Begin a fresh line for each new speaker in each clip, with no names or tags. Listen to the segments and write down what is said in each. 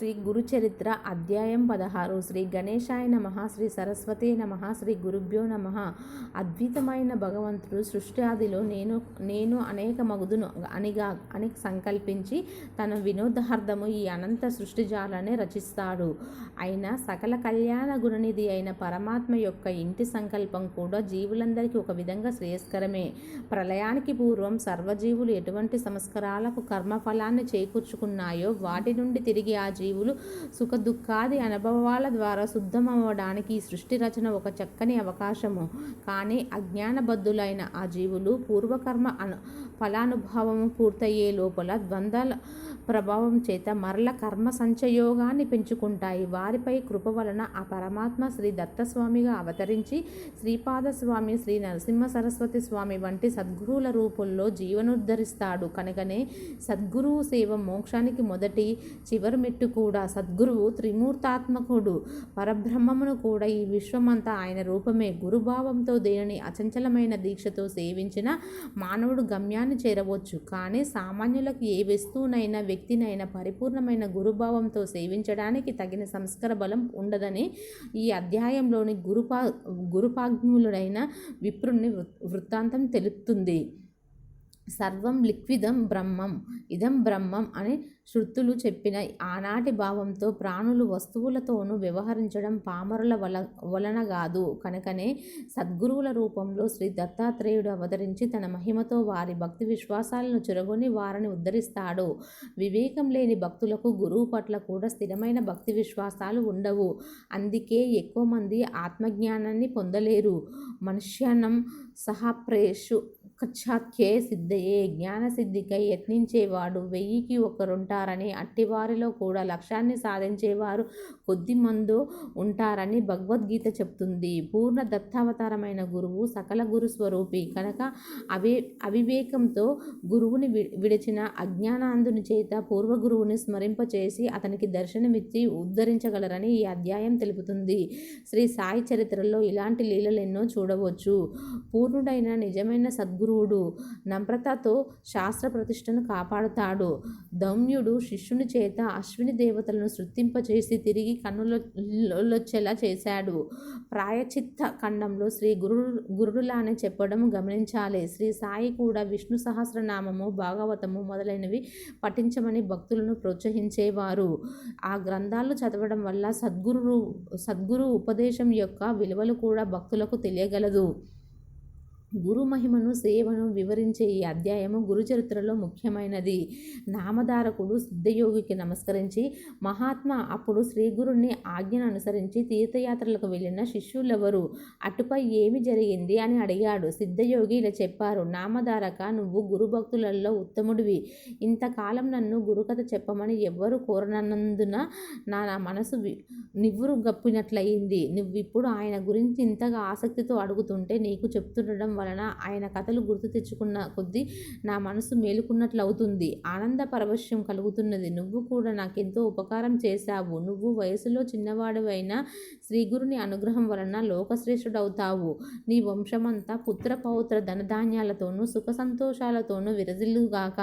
శ్రీ గురుచరిత్ర అధ్యాయం పదహారు. శ్రీ గణేశాయ నమ శ్రీ సరస్వతి నమ శ్రీ గురుభ్యో నమ. అద్భుతమైన భగవంతుడు సృష్టి ఆదిలో నేను నేను అనేక మగుదును అనిగా అని సంకల్పించి తన వినోదార్థము ఈ అనంత సృష్టిజాలని రచిస్తాడు. అయినా సకల కళ్యాణ గుణనిధి అయిన పరమాత్మ యొక్క ఇంటి సంకల్పం కూడా జీవులందరికీ ఒక విధంగా శ్రేయస్కరమే. ప్రళయానికి పూర్వం సర్వజీవులు ఎటువంటి సంస్కారాలకు కర్మఫలాన్ని చేకూర్చుకున్నాయో వాటి నుండి తిరిగి ఆ జీవులు సుఖ దుఃఖాది అనుభవాల ద్వారా శుద్ధమవ్వడానికి ఈ సృష్టి రచన ఒక చక్కని అవకాశము. కానీ అజ్ఞానబద్ధులైన ఆ జీవులు పూర్వకర్మ అను ఫలానుభవము పూర్తయ్యే లోపల ద్వంద్వాల ప్రభావం చేత మరల కర్మ సంచయోగాన్ని పెంచుకుంటాయి. వారిపై కృప వలన ఆ పరమాత్మ శ్రీ దత్తస్వామిగా అవతరించి శ్రీపాదస్వామి శ్రీ నరసింహ సరస్వతి స్వామి వంటి సద్గురువుల రూపంలో జీవనోద్ధరిస్తాడు. కనుకనే సద్గురువు సేవ మోక్షానికి మొదటి చివరి మెట్టు కూడా సద్గురువు త్రిమూర్తాత్మకుడు పరబ్రహ్మమును కూడా ఈ విశ్వమంతా ఆయన రూపమే. గురుభావంతో దేనిని అచంచలమైన దీక్షతో సేవించిన మానవుడు గమ్యాన్ని చేరవచ్చు. కానీ సామాన్యులకు ఏ వస్తువునైనా వ్యక్తినైనా పరిపూర్ణమైన గురుభావంతో సేవించడానికి తగిన సంస్కార బలం ఉండదని ఈ అధ్యాయంలోని గురుపా గురుపాజ్ఞులుడైన విప్రుని వృత్తాంతం తెలుపుతుంది. సర్వం లిక్విదం బ్రహ్మం ఇదం బ్రహ్మం అని శృతులు చెప్పిన ఆనాటి భావంతో ప్రాణులు వస్తువులతోనూ వ్యవహరించడం పామరుల వల వలన కాదు. కనుకనే సద్గురువుల రూపంలో శ్రీ దత్తాత్రేయుడు అవతరించి తన మహిమతో వారి భక్తి విశ్వాసాలను చురగొని వారిని ఉద్ధరిస్తాడు. వివేకం లేని భక్తులకు గురువు పట్ల కూడా స్థిరమైన భక్తి విశ్వాసాలు ఉండవు. అందుకే ఎక్కువ మంది ఆత్మజ్ఞానాన్ని పొందలేరు. మనుష్యానం సహా ప్రేషు కచ్చాత్యే సిద్ధయే జ్ఞానసిద్ధికై యత్నించేవాడు వెయ్యికి ఒకరుంటారని అట్టివారిలో కూడా లక్ష్యాన్ని సాధించేవారు కొద్ది మందు ఉంటారని భగవద్గీత చెప్తుంది. పూర్ణ దత్తావతారమైన గురువు సకల గురు స్వరూపి. కనుక అవే అవివేకంతో గురువుని విడిచిన అజ్ఞానాందుని చేత పూర్వ గురువుని స్మరింపచేసి అతనికి దర్శనమిచ్చి ఉద్ధరించగలరని ఈ అధ్యాయం తెలుపుతుంది. శ్రీ సాయి చరిత్రలో ఇలాంటి లీలలు ఎన్నో చూడవచ్చు. పూర్ణుడైన నిజమైన సద్గురు గురువుడు నమ్రతతో శాస్త్ర ప్రతిష్టను కాపాడుతాడు. దౌమ్యుడు శిష్యుని చేత అశ్విని దేవతలను సృష్టింపచేసి తిరిగి కన్నులొచ్చేలా చేశాడు. ప్రాయచిత్త ఖండంలో శ్రీ గురు గురుడులానే చెప్పడం గమనించాలి. శ్రీ సాయి కూడా విష్ణు సహస్రనామము భాగవతము మొదలైనవి పఠించమని భక్తులను ప్రోత్సహించేవారు. ఆ గ్రంథాలు చదవడం వల్ల సద్గురు సద్గురు ఉపదేశం యొక్క విలువలు కూడా భక్తులకు తెలియగలదు. గురు మహిమను సేవను వివరించే ఈ అధ్యాయము గురుచరిత్రలో ముఖ్యమైనది. నామధారకుడు సిద్ధయోగికి నమస్కరించి మహాత్మ అప్పుడు శ్రీగురుని ఆజ్ఞను అనుసరించి తీర్థయాత్రలకు వెళ్ళిన శిష్యులెవరు? అటుపై ఏమి జరిగింది అని అడిగాడు. సిద్ధయోగి ఇలా చెప్పారు నామధారక నువ్వు గురుభక్తులలో ఉత్తముడివి. ఇంతకాలం నన్ను గురుకథ చెప్పమని ఎవ్వరు కోరనందున నా మనసు నివ్వురు గప్పినట్లయింది నువ్విప్పుడు ఆయన గురించి ఇంతగా ఆసక్తితో అడుగుతుంటే నీకు చెప్తుండడం వలన ఆయన కథలు గుర్తు తెచ్చుకున్న కొద్దీ నా మనసు మేలుకున్నట్లు అవుతుంది ఆనంద పరవశ్యం కలుగుతున్నది. నువ్వు కూడా నాకెంతో ఉపకారం చేశావు. నువ్వు వయసులో చిన్నవాడివైన శ్రీగురుని అనుగ్రహం వలన లోకశ్రేష్ఠుడవుతావు. నీ వంశమంతా పుత్ర పౌత్ర ధనధాన్యాలతోనూ సుఖ సంతోషాలతోనూ విరజిల్లుగాక.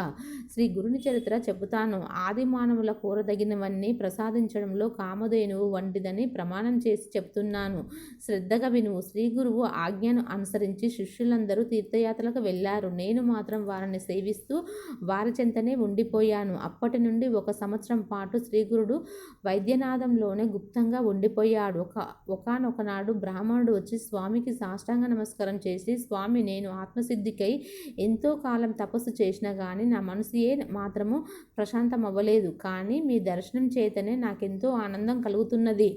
శ్రీ గురుని చరిత్ర చెబుతాను. ఆది మానవుల కోరదగినవన్నీ ప్రసాదించడంలో కామధేనువు వంటిదని ప్రమాణం చేసి చెప్తున్నాను. శ్రద్ధగా వినువు శ్రీ గురువు ఆజ్ఞను అనుసరించి శిష్యులు శిష్యులందరూ తీర్థయాత్రలకు వెళ్ళారు. నేను మాత్రం వారిని సేవిస్తూ వారి చెంతనే ఉండిపోయాను. అప్పటి నుండి ఒక సంవత్సరం పాటు శ్రీగురుడు వైద్యనాథంలోనే గుప్తంగా ఉండిపోయాడు. ఒక ఒకనొకనాడు బ్రాహ్మణుడు వచ్చి స్వామికి సాష్టాంగ నమస్కారం చేసి స్వామి నేను ఆత్మసిద్ధికై ఎంతో కాలం తపస్సు చేసినా కానీ నా మనసు ఏ మాత్రము ప్రశాంతం అవ్వలేదు కానీ మీ దర్శనం చేతనే నాకెంతో ఆనందం కలుగుతున్నది.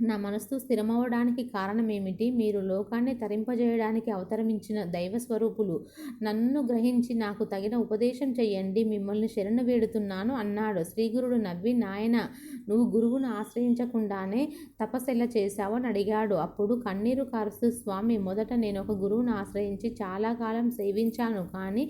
నా మనస్సు స్థిరమవడానికి కారణమేమిటి? మీరు లోకాన్ని తరింపజేయడానికి అవతరమించిన దైవస్వరూపులు నన్ను గ్రహించి నాకు తగిన ఉపదేశం చెయ్యండి మిమ్మల్ని శరణు వేడుతున్నాను అన్నాడు. శ్రీగురుడు నవ్వి నాయన నువ్వు గురువును ఆశ్రయించకుండానే తపస్సెల చేశావని అడిగాడు. అప్పుడు కన్నీరు కారుస్తూ స్వామి మొదట నేను ఒక గురువును ఆశ్రయించి చాలా కాలం సేవించాను కానీ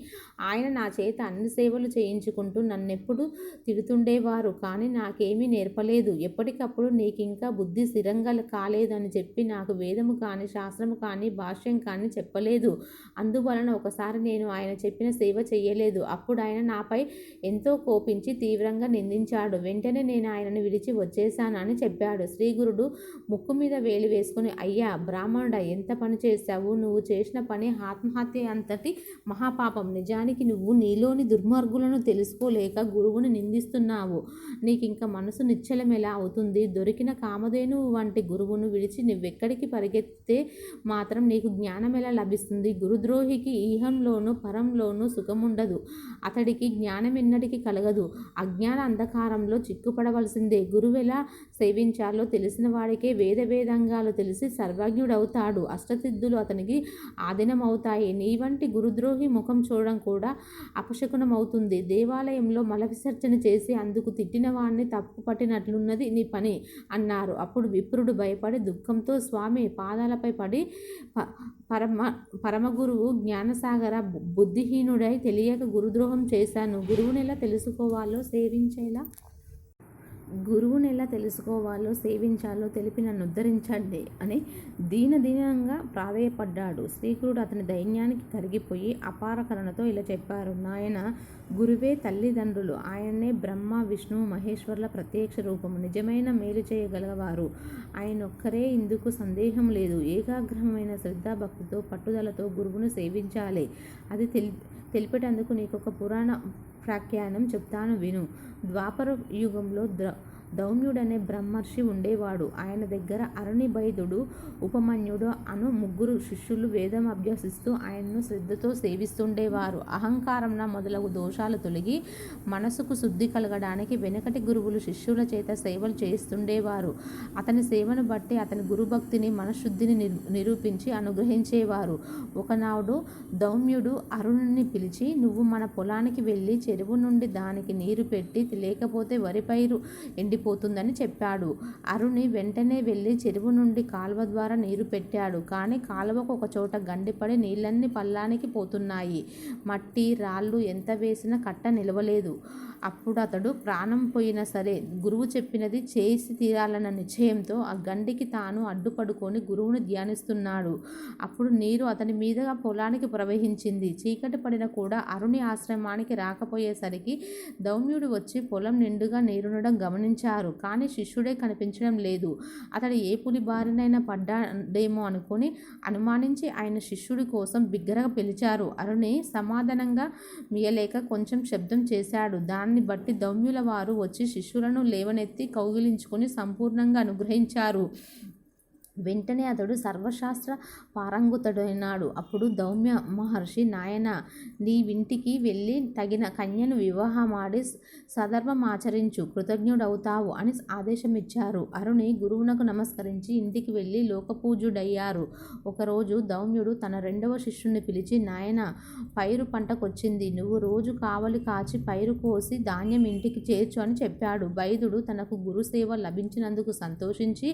ఆయన నా చేత అన్ని సేవలు చేయించుకుంటూ నన్నెప్పుడు తిడుతుండేవారు కానీ నాకేమీ నేర్పలేదు. ఎప్పటికప్పుడు నీకింకా బుద్ధి స్థిరంగా కాలేదని చెప్పి నాకు వేదము కానీ శాస్త్రము కానీ భాష్యం కానీ చెప్పలేదు. అందువలన ఒకసారి నేను ఆయన చెప్పిన సేవ చేయలేదు అప్పుడు ఆయన నాపై ఎంతో కోపించి తీవ్రంగా నిందించాడు. వెంటనే నేను ఆయనను విడిచి వచ్చేశాను అని చెప్పాడు. శ్రీగురుడు ముక్కు మీద వేలు వేసుకుని అయ్యా బ్రాహ్మణుడ ఎంత పని చేశావు? నువ్వు చేసిన పని ఆత్మహత్య అంతటి మహాపాపం. నిజానికి నువ్వు నీలోని దుర్మార్గులను తెలుసుకోలేక గురువుని నిందిస్తున్నావు. నీకు ఇంకా మనసు నిశ్చలం ఎలా అవుతుంది? దొరికిన కామధేను వంటి గురువును విడిచి నువ్వెక్కడికి పరిగెత్తే మాత్రం నీకు జ్ఞానం ఎలా లభిస్తుంది? గురుద్రోహికి ఈహంలోనూ పరంలోనూ సుఖముండదు. అతడికి జ్ఞానం ఎన్నటికీ కలగదు. అజ్ఞాన అంధకారంలో చిక్కుపడవలసిందే. గురువు ఎలా సేవించాలో తెలిసిన వాడికే వేద వేదంగాలు తెలిసి సర్వజ్ఞుడవుతాడు. అష్టసిద్ధులు అతనికి ఆధీనమవుతాయి. నీ వంటి గురుద్రోహి ముఖం చూడడం కూడా అపశకునమవుతుంది. దేవాలయంలో మల విసర్జన చేసి అందుకు తిట్టిన వాడిని తప్పు పట్టినట్లున్నది నీ పని అన్నారు. అప్పుడు విప్రుడు భయపడి దుఃఖంతో స్వామి పాదాలపై పడి ప- పరమ పరమగురువు జ్ఞానసాగర బుద్ధిహీనుడై తెలియక గురుద్రోహం చేశాను. గురువుని ఎలా తెలుసుకోవాలో సేవించేలా గురువుని ఎలా తెలుసుకోవాలో సేవించాలో తెలిపి నన్ను ఉద్ధరించండి అని దీనదీనంగా ప్రాధేయపడ్డాడు. శ్రీకరుడు అతని దైన్యానికి కరిగిపోయి అపారకరణతో ఇలా చెప్పారు. నాయన గురువే తల్లిదండ్రులు. ఆయన్నే బ్రహ్మ విష్ణువు మహేశ్వర్ల ప్రత్యక్ష రూపము. నిజమైన మేలు చేయగలవారు. ఆయన ఒక్కరే ఇందుకు సందేహం లేదు. ఏకాగ్రహమైన శ్రద్ధాభక్తితో పట్టుదలతో గురువును సేవించాలి. అది తెలి తెలిపేటందుకు నీకు ఒక పురాణ వ్యాఖ్యానం చెప్తాను విను. ద్వాపర యుగంలో ద్ర దౌమ్యుడనే బ్రహ్మర్షి ఉండేవాడు. ఆయన దగ్గర అరుణిబైదుడు ఉపమన్యుడు అను ముగ్గురు శిష్యులు వేదం అభ్యసిస్తూ ఆయన్ను శ్రద్ధతో సేవిస్తుండేవారు. అహంకారంన మొదలగు దోషాలు తొలగి మనసుకు శుద్ధి కలగడానికి వెనకటి గురువులు శిష్యుల చేత సేవలు చేస్తుండేవారు. అతని సేవను బట్టి అతని గురుభక్తిని మనశుద్ధిని నిరూపించి అనుగ్రహించేవారు. ఒకనాడు దౌమ్యుడు అరుణుని పిలిచి నువ్వు మన పొలానికి వెళ్ళి చెరువు నుండి దానికి నీరు పెట్టి లేకపోతే వరి పైరు ఎండిపోతుందని చెప్పాడు. అరుణి వెంటనే వెళ్ళి చెరువు నుండి కాలువ ద్వారా నీరు పెట్టాడు. కానీ కాలువకు ఒక చోట గండిపడి నీళ్ళన్నీ పల్లానికి పోతున్నాయి. మట్టి రాళ్ళు ఎంత వేసినా కట్ట నిలవలేదు. అప్పుడు అతడు ప్రాణం పోయినా సరే గురువు చెప్పినది చేసి తీరాలన్న నిశ్చయంతో ఆ గండికి తాను అడ్డుపడుకొని గురువుని ధ్యానిస్తున్నాడు. అప్పుడు నీరు అతని మీదుగా పొలానికి ప్రవహించింది. చీకటి పడిన కూడా అరుణి ఆశ్రమానికి రాకపోయేసరికి దౌమ్యుడు వచ్చి పొలం నిండుగా నీరునడం గమనించారు కానీ శిష్యుడే కనిపించడం లేదు. అతడు ఏ పులి బారినైనా పడ్డాడేమో అనుకొని అనుమానించి ఆయన శిష్యుడి కోసం బిగ్గరగా పిలిచారు. అరుణి సమాధానంగా మియలేక కొంచెం శబ్దం చేశాడు. దాన్ని బట్టి దౌమ్యుల వారు వచ్చి శిష్యులను లేవనెత్తి కౌగిలించుకొని సంపూర్ణంగా అనుగ్రహించారు. వెంటనే అతడు సర్వశాస్త్ర పారంగుతుడైనాడు. అప్పుడు దౌమ్య మహర్షి నాయన నీ వింటికి వెళ్ళి తగిన కన్యను వివాహమాడి సధర్మం ఆచరించు కృతజ్ఞుడవుతావు అని ఆదేశమిచ్చారు. అరుణి గురువునకు నమస్కరించి ఇంటికి వెళ్ళి లోకపూజుడయ్యారు ఒకరోజు దౌమ్యుడు తన రెండవ శిష్యుని పిలిచి నాయన పైరు పంటకొచ్చింది. నువ్వు రోజు కావలి కాచి పైరు కోసి ధాన్యం ఇంటికి చేర్చు అని చెప్పాడు. వైదుడు తనకు గురుసేవ లభించినందుకు సంతోషించి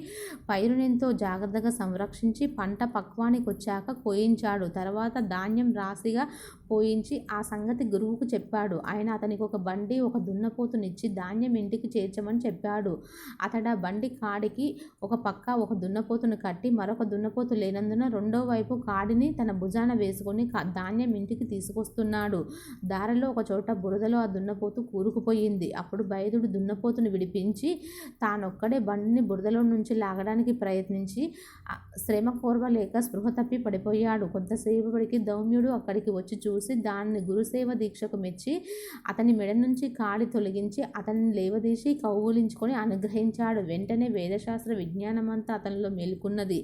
పైరునెంతో జాగ్రత్తగా సంరక్షించి పంట పక్వానికి వచ్చాక కోయించాడు. తర్వాత ధాన్యం రాశిగా పోయించి ఆ సంగతి గురువుకు చెప్పాడు. ఆయన అతనికి ఒక బండి ఒక దున్నపోతునిచ్చి ధాన్యం ఇంటికి చేర్చమని చెప్పాడు. అతడు ఆ బండి కాడికి ఒక పక్క ఒక దున్నపోతును కట్టి మరొక దున్నపోతు లేనందున రెండో వైపు కాడిని తన భుజాన వేసుకొని ధాన్యం ఇంటికి తీసుకొస్తున్నాడు. దారిలో ఒక చోట బురదలో ఆ దున్నపోతు కూరుకుపోయింది. అప్పుడు బయదుడు దున్నపోతును విడిపించి తానొక్కడే బండిని బురదలో నుంచి లాగడానికి ప్రయత్నించి ఆ శ్రమ కోర్వలేక స్పృహ తప్పి పడిపోయాడు. కొంతసేపటికి దౌమ్యుడు అక్కడికి వచ్చి చూసి దాన్ని గురుసేవ దీక్షకు మెచ్చి అతని మెడ నుంచి కాడి తొలగించి అతన్ని లేవదీసి కౌగులించుకొని అనుగ్రహించాడు. వెంటనే వేదశాస్త్ర విజ్ఞానమంతా అతనిలో మేలుకున్నది.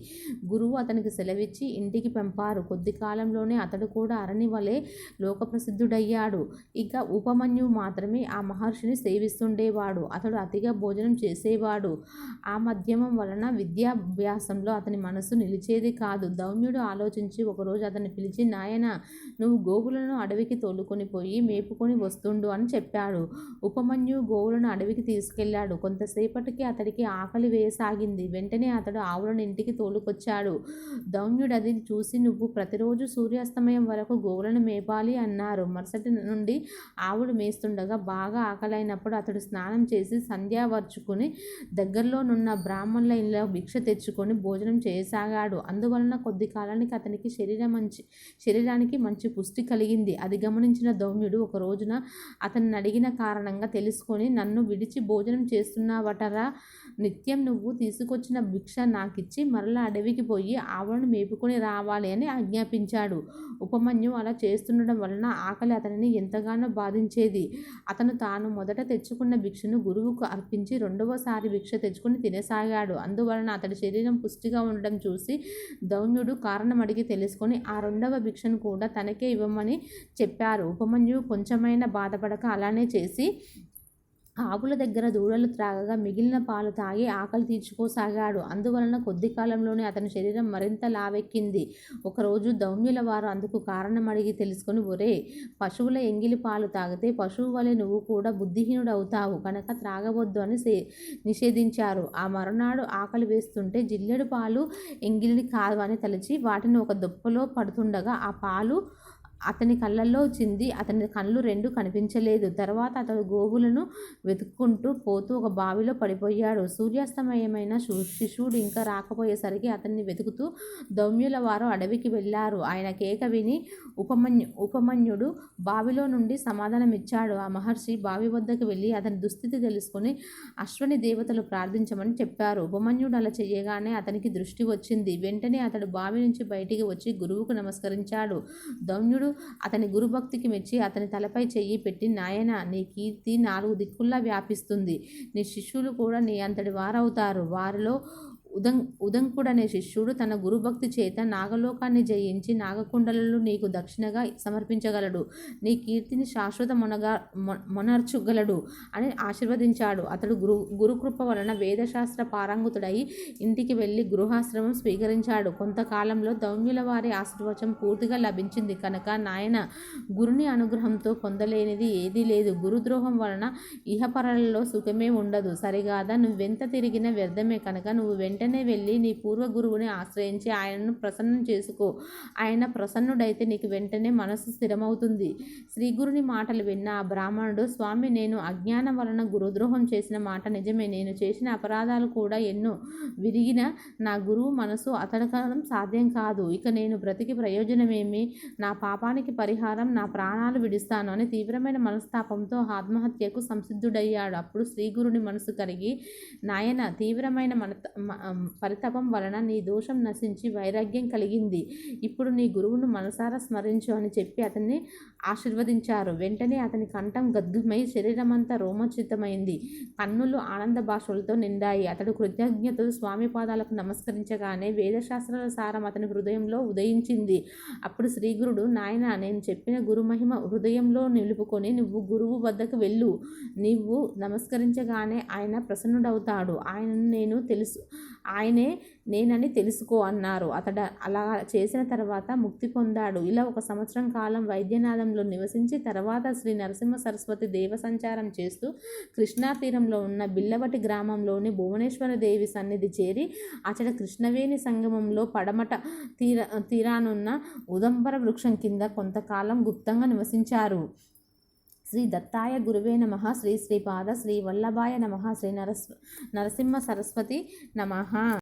గురువు అతనికి సెలవిచ్చి ఇంటికి పంపారు. కొద్ది కాలంలోనే అతడు కూడా అరణి వలె లోకప్రసిద్ధుడయ్యాడు. ఇక ఉపమన్యు మాత్రమే ఆ మహర్షిని సేవిస్తుండేవాడు. అతడు అతిగా భోజనం చేసేవాడు. ఆ మధ్యమం వలన విద్యాభ్యాసం విలాసంలో అతని మనసు నిలిచేది కాదు. దౌమ్యుడు ఆలోచించి ఒకరోజు అతన్ని పిలిచి నాయన నువ్వు గోవులను అడవికి తోలుకొని పోయి మేపుకొని వస్తుండు అని చెప్పాడు. ఉపమన్యు గోవులను అడవికి తీసుకెళ్ళాడు కొంతసేపటికి అతడికి ఆకలి వేయసాగింది. వెంటనే అతడు ఆవులను ఇంటికి తోలుకొచ్చాడు. దౌమ్యుడు అది చూసి నువ్వు ప్రతిరోజు సూర్యాస్తమయం వరకు గోవులను మేపాలి అన్నారు. మరుసటి నుండి ఆవులు మేస్తుండగా బాగా ఆకలైనప్పుడు అతడు స్నానం చేసి సంధ్యావర్చుకుని దగ్గరలోనున్న బ్రాహ్మణుల ఇంట్లో భిక్ష తెచ్చుకొని భోజనం చేయసాగాడు అందువలన కొద్ది కాలానికి అతనికి శరీరం మంచి శరీరానికి మంచి పుష్టి కలిగింది. అది గమనించిన దౌమ్యుడు ఒక రోజున అతన్ని అడిగిన కారణంగా తెలుసుకొని నన్ను విడిచి భోజనం చేస్తున్నావటరా? నిత్యం నువ్వు తీసుకొచ్చిన భిక్ష నాకిచ్చి మరలా అడవికి పోయి ఆవులను మేపుకొని రావాలి అని ఆజ్ఞాపించాడు. ఉపమన్యు అలా చేస్తుండడం వలన ఆకలి అతనిని ఎంతగానో బాధించేది. అతను తాను మొదట తెచ్చుకున్న భిక్షను గురువుకు అర్పించి రెండవసారి భిక్ష తెచ్చుకుని తినసాగాడు. అందువలన అతడి శరీరం పుష్టిగా ఉండడం చూసి దౌన్యుడు కారణం అడిగి తెలుసుకొని ఆ రెండవ భిక్షను కూడా తనకే ఇవ్వమని చెప్పారు. ఉపమన్యు కొంచెమైనా బాధపడక అలానే చేసి ఆవుల దగ్గర దూడలు త్రాగగా మిగిలిన పాలు తాగి ఆకలి తీర్చుకోసాగాడు. అందువలన కొద్ది కాలంలోనే అతని శరీరం మరింత లావెక్కింది. ఒకరోజు దౌమ్యుల వారు అందుకు కారణం అడిగి తెలుసుకొని ఒరే పశువుల ఎంగిలి పాలు తాగితే పశువు వలె నువ్వు కూడా బుద్ధిహీనుడు అవుతావు కనుక త్రాగవద్దు అని నిషేధించారు. ఆ మరునాడు ఆకలి వేస్తుంటే జిల్లెడు పాలు ఎంగిలిని కాదు అని తలచి వాటిని ఒక దుప్పలో పడుతుండగా ఆ పాలు అతని కళ్ళల్లో చింది అతని కళ్ళు రెండు కనిపించలేదు. తర్వాత అతడు గోవులను వెతుక్కుంటూ పోతూ ఒక బావిలో పడిపోయాడు. సూర్యాస్తమయమైన శిశువుడు ఇంకా రాకపోయేసరికి అతన్ని వెతుకుతూ దౌమ్యుల వారు అడవికి వెళ్ళారు. ఆయన కేక విని ఉపమన్యు ఉపమన్యుడు బావిలో నుండి సమాధానమిచ్చాడు. ఆ మహర్షి బావి వద్దకు వెళ్ళి అతని దుస్థితి తెలుసుకుని అశ్వని దేవతలు ప్రార్థించమని చెప్పారు. ఉపమన్యుడు అలా చేయగానే అతనికి దృష్టి వచ్చింది. వెంటనే అతడు బావి నుంచి బయటికి వచ్చి గురువుకు నమస్కరించాడు. దౌమ్యుడు అతని గురుభక్తికి మెచ్చి అతని తలపై చెయ్యి పెట్టి నాయన నీ కీర్తి నాలుగు దిక్కుల్లా వ్యాపిస్తుంది. నీ శిష్యులు కూడా నీ అంతటి వారవుతారు. వారిలో ఉదం ఉదంకుడనే శిష్యుడు తన గురుభక్తి చేత నాగలోకాన్ని జయించి నాగకుండలలో నీకు దక్షిణగా సమర్పించగలడు. నీ కీర్తిని శాశ్వత మొనగా మొనర్చుగలడు అని ఆశీర్వదించాడు. అతడు గురు గురుకృప వలన వేదశాస్త్ర పారంగుతుడై ఇంటికి వెళ్ళి గృహాశ్రమం స్వీకరించాడు. కొంతకాలంలో దౌమ్యుల వారి ఆశీర్వచం పూర్తిగా లభించింది. కనుక నాయన గురుని అనుగ్రహంతో పొందలేనిది ఏదీ లేదు. గురుద్రోహం వలన ఇహపరలలో సుఖమే ఉండదు. సరిగాదా? నువ్వెంత తిరిగిన వ్యర్థమే. కనుక నువ్వు వెంట వెంటనే వెళ్ళి నీ పూర్వ గురువుని ఆశ్రయించి ఆయనను ప్రసన్నం చేసుకో. ఆయన ప్రసన్నుడైతే నీకు వెంటనే మనసు స్థిరమవుతుంది. శ్రీగురుని మాటలు విన్న ఆ బ్రాహ్మణుడు స్వామి నేను అజ్ఞానం వలన గురుద్రోహం చేసిన మాట నిజమే. నేను చేసిన అపరాధాలు కూడా ఎన్నో. విరిగిన నా గురువు మనసు అతడకడం సాధ్యం కాదు. ఇక నేను బ్రతికి ప్రయోజనమేమి? నా పాపానికి పరిహారం నా ప్రాణాలు విడిస్తాను అని తీవ్రమైన మనస్తాపంతో ఆత్మహత్యకు సంసిద్ధుడయ్యాడు. అప్పుడు శ్రీగురుని మనసు కరిగి నాయన తీవ్రమైన మన పరితపం వలన నీ దోషం నశించి వైరాగ్యం కలిగింది. ఇప్పుడు నీ గురువును మనసారా స్మరించు అని చెప్పి అతన్ని ఆశీర్వదించారు. వెంటనే అతని కంఠం గద్దుమై శరీరమంతా రోమచితమైంది కన్నులు ఆనంద భాషలతో నిండాయి. అతడు కృతజ్ఞతలు స్వామి పాదాలకు నమస్కరించగానే వేదశాస్త్రాల సారం అతని హృదయంలో ఉదయించింది. అప్పుడు శ్రీగురుడు నాయన నేను చెప్పిన గురుమహిమ హృదయంలో నిలుపుకొని నువ్వు గురువు వద్దకు వెళ్ళు. నీవు నమస్కరించగానే ఆయన ప్రసన్నుడవుతాడు. ఆయనను నేను తెలుసు. ఆయనే నేనని తెలుసుకో అన్నారు. అతడు అలా చేసిన తర్వాత ముక్తి పొందాడు. ఇలా ఒక సంవత్సరం కాలం వైద్యనాథంలో నివసించి తర్వాత శ్రీ నరసింహ సరస్వతి దేవ సంచారం చేస్తూ కృష్ణా తీరంలో ఉన్న బిల్లవటి గ్రామంలోని భువనేశ్వర దేవి సన్నిధి చేరి అతడు కృష్ణవేణి సంగమంలో పడమట తీర తీరానున్న ఉదంబర వృక్షం కింద కొంతకాలం గుప్తంగా నివసించారు. శ్రీ దత్తాయ గురువే నమ శ్రీ శ్రీపాద శ్రీ వల్లభాయ నమ శ్రీ నరస్ నరసింహ సరస్వతి నమ.